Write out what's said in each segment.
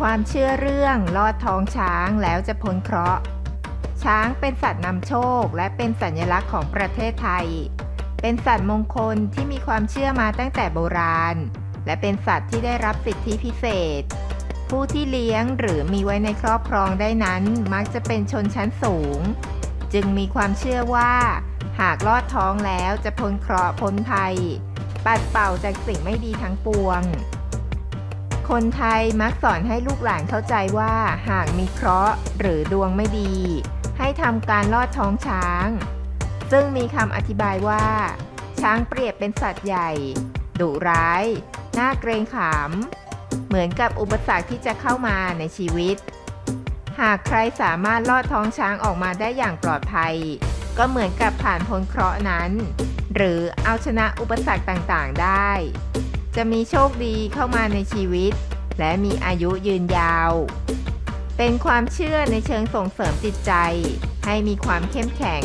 ความเชื่อเรื่องลอดท้องช้างแล้วจะพ้นเคราะห์ ช้างเป็นสัตว์นำโชคและเป็นสัญลักษณ์ของประเทศไทย เป็นสัตว์มงคลที่มีความเชื่อมาตั้งแต่โบราณ และเป็นสัตว์ที่ได้รับสิทธิพิเศษ ผู้ที่เลี้ยงหรือมีไว้ในครอบครองได้นั้นมักจะเป็นชนชั้นสูง จึงมีความเชื่อว่า หากลอดท้องแล้วจะพ้นเคราะห์พ้นภัย ปัดเป่าจากสิ่งไม่ดีทั้งปวง คนไทยมักสอนให้ลูกหลานเข้าใจว่า หากมีเคราะห์หรือดวงไม่ดี ให้ทำการลอดท้องช้าง ซึ่งมีคำอธิบายว่า ช้างเปรียบเป็นสัตว์ใหญ่ดุร้ายน่าเกรงขาม เหมือนกับอุปสรรคที่จะเข้ามาในชีวิต หากใครสามารถลอดท้องช้างออกมาได้อย่างปลอดภัย ก็เหมือนกับผ่านพ้นเคราะห์นั้น หรือเอาชนะอุปสรรคต่างๆได้ จะมีโชคดีเข้ามาในชีวิต และมีอายุยืนยาว เป็นความเชื่อในเชิงส่งเสริมจิตใจ ให้มีความเข้มแข็ง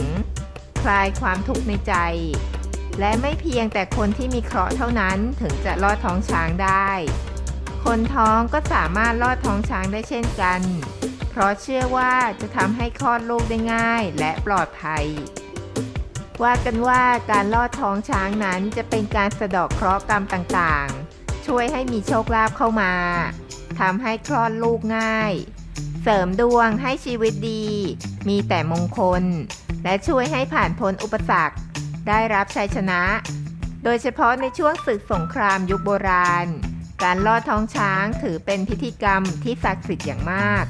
คลายความทุกข์ในใจ และไม่เพียงแต่คนที่มีเคราะห์เท่านั้นถึงจะลอดท้องช้างได้ คนท้องก็สามารถลอดท้องช้างได้เช่นกัน เพราะเชื่อว่าจะทำให้คลอดลูกได้ง่ายและปลอดภัย ว่ากันว่าการลอดท้องช้างนั้นจะเป็นการสะเดอกเคราะห์กรรมต่างๆ ช่วยให้มีโชคลาภเข้ามาทำให้คลอดลูกง่าย เสริมดวงให้ชีวิตดี มีแต่มงคล และช่วยให้ผ่านพ้นอุปสรรค ได้รับชัยชนะ โดยเฉพาะในช่วงศึกสงครามยุคโบราณ การลอดท้องช้างถือเป็นพิธีกรรมที่ศักดิ์สิทธิ์อย่างมาก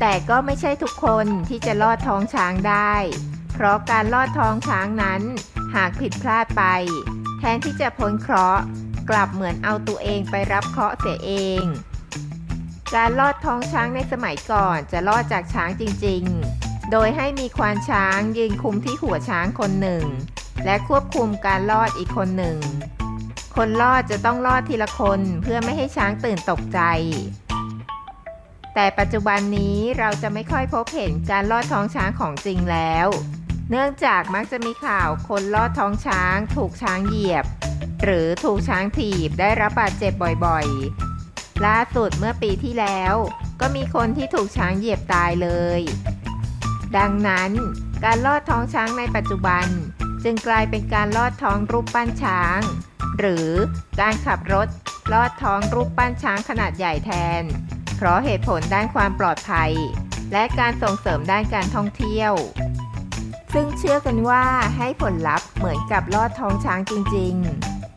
แต่ก็ไม่ใช่ทุกคนที่จะลอดท้องช้างได้ เพราะการลอดท้องช้างนั้น หากผิดพลาดไป แทนที่จะพ้นเคราะห์กลับเหมือนเอาตัวเองไปรับเคราะห์เสียเอง การลอดท้องช้างในสมัยก่อนจะลอดจากช้างจริงๆ โดยให้มีควานช้างยืนคุมที่หัวช้างคนหนึ่ง และควบคุมการลอดอีกคนหนึ่ง คนลอดจะต้องลอดทีละคนเพื่อไม่ให้ช้างตื่นตกใจแต่ปัจจุบันนี้เราจะไม่ค่อยพบเห็นการลอดท้องช้างของจริงแล้ว เนื่องจากมักจะมีข่าวคนลอดท้องช้าง ถูกช้างเหยียบ หรือถูกช้างถีบได้รับบาดเจ็บบ่อยๆ ล่าสุดเมื่อปีที่แล้ว ก็มีคนที่ถูกช้างเหยียบตายเลย ดังนั้นการลอดท้องช้างในปัจจุบัน จึงกลายเป็นการลอดท้องรูปปั้นช้าง หรือการขับรถลอดท้องรูปปั้นช้างขนาดใหญ่แทน เพราะเหตุผลด้านความปลอดภัย และการส่งเสริมด้านการท่องเที่ยว ซึ่งเชื่อกันว่าให้ผลลัพธ์เหมือนกับลอดท้องช้างจริง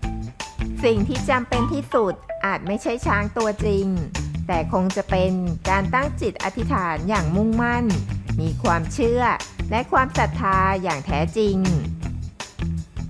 ๆ สิ่งที่จำเป็นที่สุดอาจไม่ใช่ช้างตัวจริง แต่คงจะเป็นการตั้งจิตอธิษฐานอย่างมุ่งมั่น มีความเชื่อและความศรัทธาอย่างแท้จริง